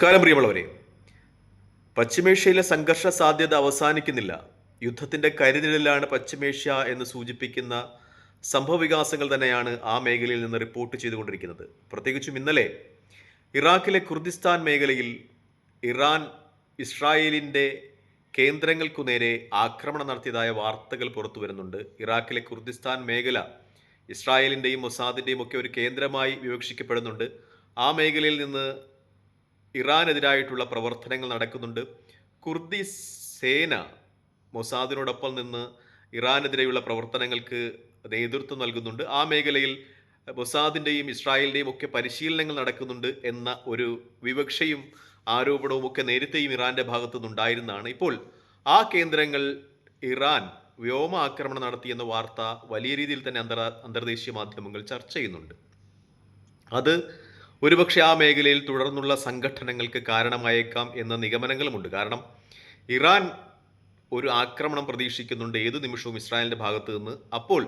കാലം പ്രിയമുള്ളവരെ പശ്ചിമേഷ്യയിലെ സംഘർഷ സാധ്യത അവസാനിക്കുന്നില്ല. യുദ്ധത്തിന്റെ കരുതലിലാണ് പശ്ചിമേഷ്യ എന്ന് സൂചിപ്പിക്കുന്ന സംഭവവികാസങ്ങൾ തന്നെയാണ് ആ മേഖലയിൽ നിന്ന് റിപ്പോർട്ട് ചെയ്തുകൊണ്ടിരിക്കുന്നത്. പ്രത്യേകിച്ചും ഇന്നലെ ഇറാഖിലെ കുർദിസ്ഥാൻ മേഖലയിൽ ഇറാൻ ഇസ്രായേലിന്റെ കേന്ദ്രങ്ങൾക്കു നേരെ ആക്രമണം നടത്തിയതായ വാർത്തകൾ പുറത്തു വരുന്നുണ്ട്. ഇറാഖിലെ കുർദിസ്ഥാൻ മേഖല ഇസ്രായേലിന്റെയും മൊസാദിന്റെയും ഒക്കെ ഒരു കേന്ദ്രമായി വിവക്ഷിക്കപ്പെടുന്നുണ്ട്. ആ മേഖലയിൽ നിന്ന് ഇറാനെതിരായിട്ടുള്ള പ്രവർത്തനങ്ങൾ നടക്കുന്നുണ്ട്. കുർദി സേന മൊസാദിനോടൊപ്പം നിന്ന് ഇറാനെതിരെയുള്ള പ്രവർത്തനങ്ങൾക്ക് നേതൃത്വം നൽകുന്നുണ്ട്. ആ മേഖലയിൽ മൊസാദിന്റെയും ഇസ്രായേലിന്റെയും ഒക്കെ പരിശീലനങ്ങൾ നടക്കുന്നുണ്ട് എന്ന ഒരു വിവക്ഷയും ആരോപണവും ഒക്കെ നേരത്തെയും ഇറാന്റെ ഭാഗത്തു നിന്നുണ്ടായിരുന്നതാണ് ഇപ്പോൾ ആ കേന്ദ്രങ്ങൾ ഇറാൻ വ്യോമ ആക്രമണം നടത്തിയെന്ന വാർത്ത വലിയ രീതിയിൽ തന്നെ അന്തർ അന്തർദേശീയ മാധ്യമങ്ങൾ ചർച്ച ചെയ്യുന്നുണ്ട്. അത് ഒരുപക്ഷെ ആ മേഖലയിൽ തുടർന്നുള്ള സംഘടനകൾക്ക് കാരണമായേക്കാം എന്ന നിഗമനങ്ങളുമുണ്ട്. കാരണം ഇറാൻ ഒരു ആക്രമണം പ്രതീക്ഷിക്കുന്നുണ്ട് ഏതു നിമിഷവും ഇസ്രായേലിന്റെ ഭാഗത്തു നിന്ന്. അപ്പോൾ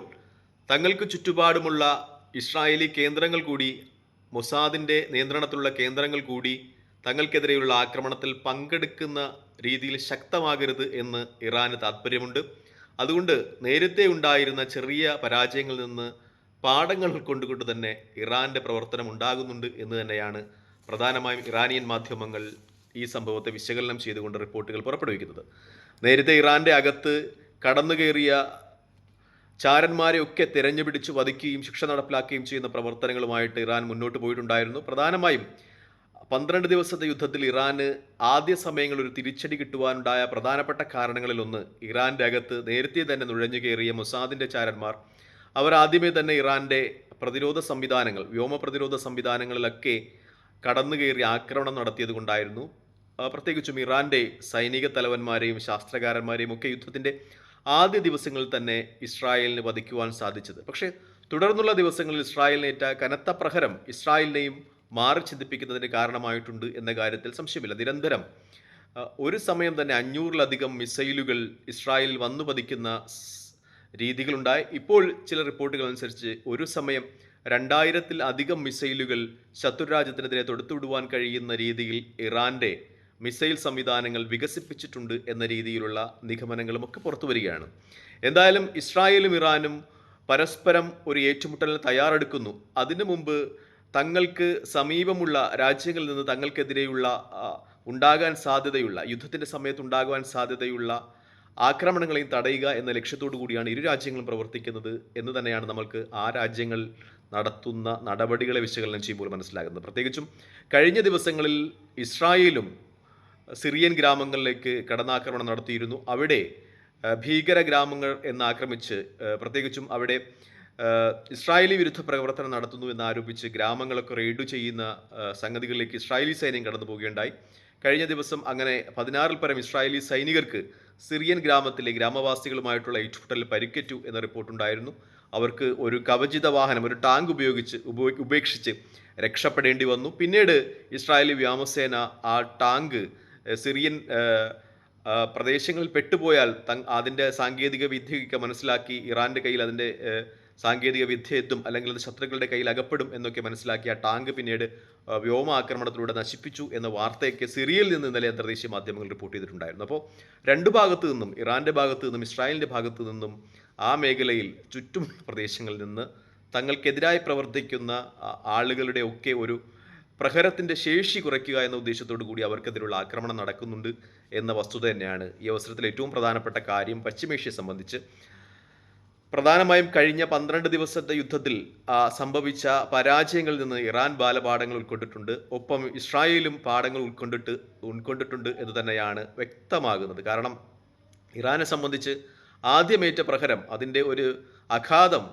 തങ്ങൾക്ക് ചുറ്റുപാടുമുള്ള ഇസ്രായേലി കേന്ദ്രങ്ങൾ കൂടി മൊസാദിന്റെ നിയന്ത്രണത്തിലുള്ള കേന്ദ്രങ്ങൾ കൂടി തങ്ങൾക്കെതിരെയുള്ള ആക്രമണത്തിൽ പങ്കെടുക്കുന്ന രീതിയിൽ ശക്തമാകരുത് എന്ന് ഇറാന് താല്പര്യമുണ്ട് അതുകൊണ്ട് നേരത്തെ ഉണ്ടായിരുന്ന ചെറിയ പരാജയങ്ങളിൽ നിന്ന് പാഠങ്ങൾ ഉൾക്കൊണ്ടുകൊണ്ട് തന്നെ ഇറാന്റെ പ്രവർത്തനം ഉണ്ടാകുന്നുണ്ട് എന്ന് തന്നെയാണ് പ്രധാനമായും ഇറാനിയൻ മാധ്യമങ്ങൾ ഈ സംഭവത്തെ വിശകലനം ചെയ്തുകൊണ്ട് റിപ്പോർട്ടുകൾ പുറപ്പെടുവിക്കുന്നത്. നേരത്തെ ഇറാന്റെ അകത്ത് കടന്നു കയറിയ ചാരന്മാരെ ഒക്കെ തിരഞ്ഞുപിടിച്ച് വധിക്കുകയും ശിക്ഷ നടപ്പിലാക്കുകയും ചെയ്യുന്ന പ്രവർത്തനങ്ങളുമായിട്ട് ഇറാൻ മുന്നോട്ട് പോയിട്ടുണ്ടായിരുന്നു. പ്രധാനമായും പന്ത്രണ്ട് ദിവസത്തെ യുദ്ധത്തിൽ ഇറാന് ആദ്യ സമയങ്ങളിൽ ഒരു തിരിച്ചടി കിട്ടുവാനുണ്ടായ പ്രധാനപ്പെട്ട കാരണങ്ങളിലൊന്ന് ഇറാന്റെ അകത്ത് നേരത്തെ തന്നെ നുഴഞ്ഞു കയറിയ മൊസാദിന്റെ ചാരന്മാർ അവർ തന്നെ ഇറാന്റെ പ്രതിരോധ സംവിധാനങ്ങൾ വ്യോമ പ്രതിരോധ സംവിധാനങ്ങളിലൊക്കെ കടന്നു കയറി ആക്രമണം നടത്തിയത് കൊണ്ടായിരുന്നു. പ്രത്യേകിച്ചും ഇറാന്റെ സൈനിക തലവന്മാരെയും ശാസ്ത്രകാരന്മാരെയും ഒക്കെ യുദ്ധത്തിന്റെ ആദ്യ ദിവസങ്ങളിൽ തന്നെ ഇസ്രായേലിന് വധിക്കുവാൻ സാധിച്ചത്. പക്ഷേ തുടർന്നുള്ള ദിവസങ്ങളിൽ ഇസ്രായേലിനേറ്റ കനത്ത പ്രഹരം ഇസ്രായേലിനെയും മാറി ചിന്തിപ്പിക്കുന്നതിന് കാരണമായിട്ടുണ്ട് എന്ന കാര്യത്തിൽ സംശയമില്ല. നിരന്തരം ഒരു സമയം തന്നെ അഞ്ഞൂറിലധികം മിസൈലുകൾ ഇസ്രായേലിൽ വന്നു പതിക്കുന്ന രീതികളുണ്ടായി. ഇപ്പോൾ ചില റിപ്പോർട്ടുകൾ അനുസരിച്ച് ഒരു സമയം രണ്ടായിരത്തിൽ അധികം മിസൈലുകൾ ശത്രുരാജ്യത്തിനെതിരെ തൊടുത്തുവിടുവാൻ കഴിയുന്ന രീതിയിൽ ഇറാന്റെ മിസൈൽ സംവിധാനങ്ങൾ വികസിപ്പിച്ചിട്ടുണ്ട് എന്ന രീതിയിലുള്ള നിഗമനങ്ങളും ഒക്കെ പുറത്തു വരികയാണ് എന്തായാലും ഇസ്രായേലും ഇറാനും പരസ്പരം ഒരു ഏറ്റുമുട്ടലിന് തയ്യാറെടുക്കുന്നു. അതിനു മുമ്പ് തങ്ങൾക്ക് സമീപമുള്ള രാജ്യങ്ങളിൽ നിന്ന് തങ്ങൾക്കെതിരെയുള്ള ഉണ്ടാകാൻ സാധ്യതയുള്ള യുദ്ധത്തിന്റെ സമയത്ത് ഉണ്ടാകുവാൻ സാധ്യതയുള്ള ആക്രമണങ്ങളെയും തടയുക എന്ന ലക്ഷ്യത്തോടു കൂടിയാണ് ഇരു രാജ്യങ്ങളും പ്രവർത്തിക്കുന്നത് എന്ന് തന്നെയാണ് നമ്മൾക്ക് ആ രാജ്യങ്ങൾ നടത്തുന്ന നടപടികളെ വിശകലനം ചെയ്യുമ്പോൾ മനസ്സിലാകുന്നത്. പ്രത്യേകിച്ചും കഴിഞ്ഞ ദിവസങ്ങളിൽ ഇസ്രായേലും സിറിയൻ ഗ്രാമങ്ങളിലേക്ക് കടന്നാക്രമണം നടത്തിയിരുന്നു. അവിടെ ഭീകര ഗ്രാമങ്ങൾ എന്നാക്രമിച്ച് പ്രത്യേകിച്ചും അവിടെ ഇസ്രായേലി വിരുദ്ധ പ്രവർത്തനം നടത്തുന്നു എന്നാരോപിച്ച് ഗ്രാമങ്ങളൊക്കെ റെയ്ഡ് ചെയ്യുന്ന സംഗതികളിലേക്ക് ഇസ്രായേലി സൈന്യം കടന്നു പോവുകയുണ്ടായി കഴിഞ്ഞ ദിവസം അങ്ങനെ പതിനാറിൽ പരം ഇസ്രായേലി സൈനികർക്ക് സിറിയൻ ഗ്രാമത്തിലെ ഗ്രാമവാസികളുമായിട്ടുള്ള ഏറ്റുമുട്ടലിൽ പരിക്കേറ്റു എന്ന റിപ്പോർട്ടുണ്ടായിരുന്നു അവർക്ക് ഒരു കവചിത വാഹനം ഒരു ടാങ്ക് ഉപയോഗിച്ച് ഉപേക്ഷിച്ച് രക്ഷപ്പെടേണ്ടി വന്നു. പിന്നീട് ഇസ്രായേലി വ്യോമസേന ആ ടാങ്ക് സിറിയൻ പ്രദേശങ്ങളിൽ പെട്ടുപോയാൽ അതിന്റെ സാങ്കേതിക വിദ്യയൊക്കെ മനസ്സിലാക്കി ഇറാന്റെ കയ്യിൽ അതിന്റെ സാങ്കേതിക വിദ്യ എത്തും അല്ലെങ്കിൽ അത് ശത്രുക്കളുടെ കയ്യിൽ അകപ്പെടും എന്നൊക്കെ മനസ്സിലാക്കി ആ ടാങ്ക് പിന്നീട് വ്യോമ ആക്രമണത്തിലൂടെ നശിപ്പിച്ചു എന്ന വാർത്തയൊക്കെ സിറിയയിൽ നിന്ന് ഇന്നലെ അന്തർദേശീയ മാധ്യമങ്ങൾ റിപ്പോർട്ട് ചെയ്തിട്ടുണ്ടായിരുന്നു. അപ്പോൾ രണ്ട് ഭാഗത്തു നിന്നും ഇറാന്റെ ഭാഗത്തു നിന്നും ഇസ്രായേലിന്റെ ഭാഗത്തു നിന്നും ആ മേഖലയിൽ ചുറ്റും പ്രദേശങ്ങളിൽ നിന്ന് തങ്ങൾക്കെതിരായി പ്രവർത്തിക്കുന്ന ആളുകളുടെ ഒക്കെ ഒരു പ്രഹരത്തിന്റെ ശേഷി കുറയ്ക്കുക എന്ന ഉദ്ദേശത്തോടു കൂടി അവർക്കെതിരെയുള്ള ആക്രമണം നടക്കുന്നുണ്ട് എന്ന വസ്തുത തന്നെയാണ് ഈ അവസരത്തിൽ ഏറ്റവും പ്രധാനപ്പെട്ട കാര്യം പശ്ചിമേഷ്യയെ സംബന്ധിച്ച്. പ്രധാനമായും കഴിഞ്ഞ പന്ത്രണ്ട് ദിവസത്തെ യുദ്ധത്തിൽ സംഭവിച്ച പരാജയങ്ങളിൽ നിന്ന് ഇറാൻ ബാലപാഠങ്ങൾ ഉൾക്കൊണ്ടിട്ടുണ്ട്. ഒപ്പം ഇസ്രായേലും പാഠങ്ങൾ ഉൾക്കൊണ്ടിട്ട് ഉൾക്കൊണ്ടിട്ടുണ്ട് എന്ന് തന്നെയാണ് വ്യക്തമാകുന്നത്. കാരണം ഇറാനെ സംബന്ധിച്ച് ആദ്യമേറ്റ പ്രഹരം അതിന്റെ ഒരു അഘാതം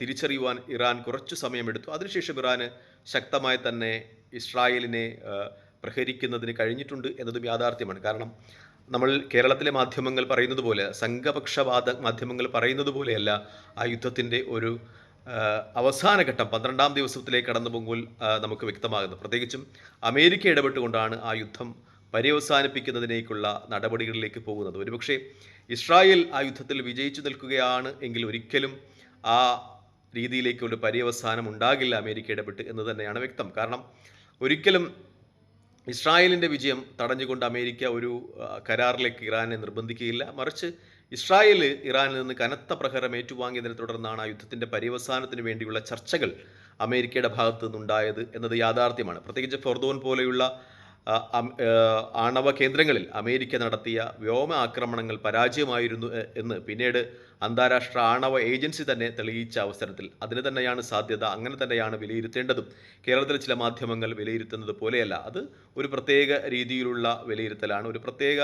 തിരിച്ചറിയുവാൻ ഇറാൻ കുറച്ചു സമയമെടുത്തു. അതിനുശേഷം ഇറാന് ശക്തമായി തന്നെ ഇസ്രായേലിനെ പ്രഹരിക്കുന്നതിന് കഴിഞ്ഞിട്ടുണ്ട് എന്നതും യാഥാർത്ഥ്യമാണ്. കാരണം നമ്മൾ കേരളത്തിലെ മാധ്യമങ്ങൾ പറയുന്നത് പോലെ സംഘപക്ഷവാദ മാധ്യമങ്ങൾ പറയുന്നത് പോലെയല്ല ആ യുദ്ധത്തിന്റെ ഒരു അവസാനഘട്ടം അവസാന ഘട്ടം പന്ത്രണ്ടാം ദിവസത്തിലേക്ക് കടന്നു പോകുമ്പോൾ നമുക്ക് വ്യക്തമാകുന്നത്. പ്രത്യേകിച്ചും അമേരിക്ക ഇടപെട്ടുകൊണ്ടാണ് ആ യുദ്ധം പര്യവസാനിപ്പിക്കുന്നതിനേക്കുള്ള നടപടികളിലേക്ക് പോകുന്നത്. ഒരുപക്ഷെ ഇസ്രായേൽ ആ യുദ്ധത്തിൽ വിജയിച്ചു നിൽക്കുകയാണ് എങ്കിൽ ഒരിക്കലും ആ രീതിയിലേക്ക് ഒരു പര്യവസാനം ഉണ്ടാകില്ല അമേരിക്ക ഇടപെട്ട് എന്ന് തന്നെയാണ് വ്യക്തം. കാരണം ഒരിക്കലും ഇസ്രായേലിന്റെ വിജയം തടഞ്ഞുകൊണ്ട് അമേരിക്ക ഒരു കരാറിലേക്ക് ഇറാനെ നിർബന്ധിക്കുകയില്ല. മറിച്ച് ഇസ്രായേൽ ഇറാനിൽ നിന്ന് കനത്ത പ്രഹരം ഏറ്റുവാങ്ങിയതിനെ തുടർന്നാണ് ആ യുദ്ധത്തിന്റെ പര്യവസാനത്തിന് വേണ്ടിയുള്ള ചർച്ചകൾ അമേരിക്കയുടെ ഭാഗത്തു നിന്നുണ്ടായത് എന്നത് യാഥാർത്ഥ്യമാണ്. പ്രത്യേകിച്ച് ഫോർദോൻ പോലെയുള്ള ആണവ കേന്ദ്രങ്ങളിൽ അമേരിക്ക നടത്തിയ വ്യോമ ആക്രമണങ്ങൾ പരാജയമായിരുന്നു എന്ന് പിന്നീട് അന്താരാഷ്ട്ര ആണവ ഏജൻസി തന്നെ തെളിയിച്ച അവസരത്തിൽ. അതിന് തന്നെയാണ് സാധ്യത അങ്ങനെ തന്നെയാണ് വിലയിരുത്തേണ്ടതും. കേരളത്തിലെ ചില മാധ്യമങ്ങൾ വിലയിരുത്തുന്നത് പോലെയല്ല. അത് ഒരു പ്രത്യേക രീതിയിലുള്ള വിലയിരുത്തലാണ്. ഒരു പ്രത്യേക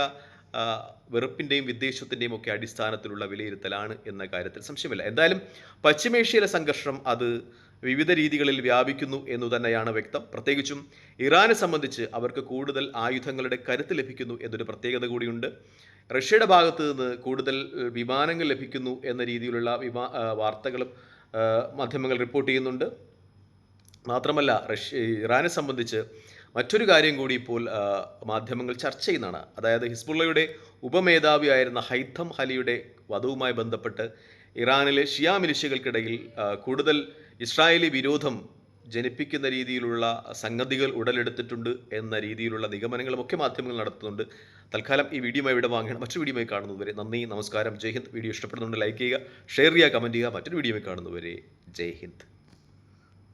വെറുപ്പിന്റെയും വിദ്വേഷത്തിന്റെയും ഒക്കെ അടിസ്ഥാനത്തിലുള്ള വിലയിരുത്തലാണ് എന്ന കാര്യത്തിൽ സംശയമില്ല. എന്തായാലും പശ്ചിമേഷ്യയിലെ സംഘർഷം അത് വിവിധ രീതികളിൽ വ്യാപിക്കുന്നു എന്നു തന്നെയാണ് വ്യക്തം. പ്രത്യേകിച്ചും ഇറാനെ സംബന്ധിച്ച് അവർക്ക് കൂടുതൽ ആയുധങ്ങളുടെ കരുത്ത് ലഭിക്കുന്നു എന്നൊരു പ്രത്യേകത കൂടിയുണ്ട്. റഷ്യയുടെ ഭാഗത്ത് നിന്ന് കൂടുതൽ വിമാനങ്ങൾ ലഭിക്കുന്നു എന്ന രീതിയിലുള്ള വിമാ വാർത്തകളും മാധ്യമങ്ങൾ റിപ്പോർട്ട് ചെയ്യുന്നുണ്ട്. മാത്രമല്ല റഷ്യ ഇറാനെ സംബന്ധിച്ച് മറ്റൊരു കാര്യം കൂടി ഇപ്പോൾ മാധ്യമങ്ങൾ ചർച്ച ചെയ്യുന്നതാണ്. അതായത് ഹിസ്ബുള്ളയുടെ ഉപമേധാവിയായിരുന്ന ഹൈത്തം ഹലിയുടെ വധവുമായി ബന്ധപ്പെട്ട് ഇറാനിലെ ഷിയ മിലിഷ്യകൾക്കിടയിൽ കൂടുതൽ ഇസ്രായേലി വിരോധം ജനിപ്പിക്കുന്ന രീതിയിലുള്ള സംഗതികൾ ഉടലെടുത്തിട്ടുണ്ട് എന്ന രീതിയിലുള്ള നിഗമനങ്ങളുമൊക്കെ മാധ്യമങ്ങൾ നടത്തുന്നുണ്ട്. തൽക്കാലം ഈ വീഡിയോ ഇവിടെ വാങ്ങണം മറ്റൊരു വീഡിയോ കാണുന്നതുവരെ നന്ദി നമസ്കാരം ജയ് ഹിന്ദ്. വീഡിയോ ഇഷ്ടപ്പെടുന്നുണ്ട് ലൈക്ക് ചെയ്യുക ഷെയർ ചെയ്യുക കമന്റ് ചെയ്യുക. മറ്റൊരു വീഡിയോ കാണുന്നതുവരെ ജയ് ഹിന്ദ്.